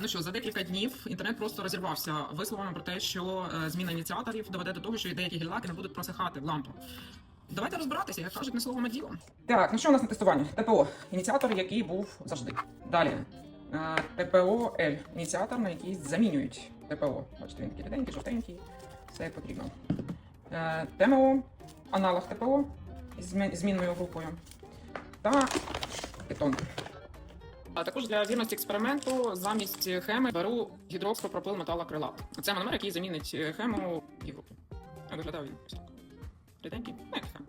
Ну що, за декілька днів інтернет просто розірвався висловами про те, що е, зміна ініціаторів доведе до того, що деякі гель-лаки не будуть просихати в лампу. Давайте розбиратися, як кажуть, не словом а ділом. Так, ну що у нас на тестуванні? ТПО. Ініціатор, який був завжди. Далі. Е, ТПО L. Ініціатор, на який замінюють ТПО. Бачите, він такий ріденький, жовтенький. Все як потрібно. Е, ТМО, аналог ТПО з змінною групою. Та питон. А також для вірності експерименту замість хеми беру гідроксопропил металокрилат. Це мономер, який замінить е, хему і групу. А виглядає він. Ріденький, ну як хем.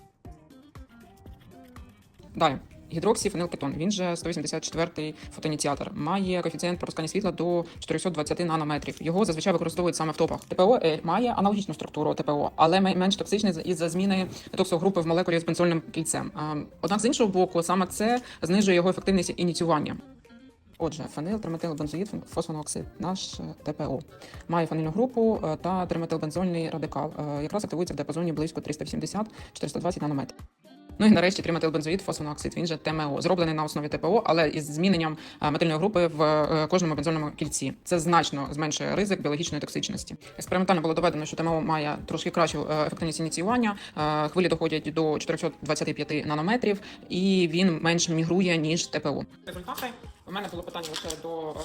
Далі. Гідроксіфенилкетон, він же 184-й фотоініціатор, має коефіцієнт пропускання світла до 420 нанометрів. Його зазвичай використовують саме в топах. ТПО L має аналогічну структуру ТПО, але менш токсичний із-за зміни токсогрупи в молекулі з бензольним кільцем. Однак з іншого боку, саме це знижує його ефективність ініціювання. Отже, фенил, триметилбензоїд, фосфонооксид, наш е, ТПО. Має фенильну групу е, та триметилбензольний радикал. Е, Якраз активується в диапазоні близько 380-420 нанометрів. Ну і нарешті триметилбензоїд, фосфонооксид, він же ТМО, зроблений на основі ТПО, але із зміненням е, метильної групи в е, кожному бензольному кільці. Це значно зменшує ризик біологічної токсичності. Експериментально було доведено, що ТМО має трошки кращу е, ефективність ініціювання. Хвилі доходять до 425 нанометрів, і він менш мігрує ніж ТПО. Результати у мене було питання лише до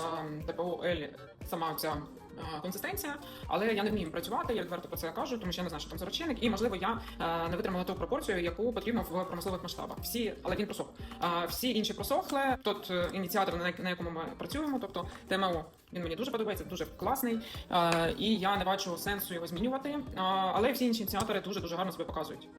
ТПО L, сама ця консистенція, але я не вмію працювати, я відверто про це кажу, тому що я не знаю, що там за розчинник, і можливо я е, не витримала ту пропорцію, яку потрібно в промислових масштабах. Всі, але він просох. Всі інші просохли. Тут е, ініціатор, на, якому ми працюємо, тобто ТМО, він мені дуже подобається, дуже класний, е, і я не бачу сенсу його змінювати. Е, але всі інші ініціатори дуже дуже гарно себе показують.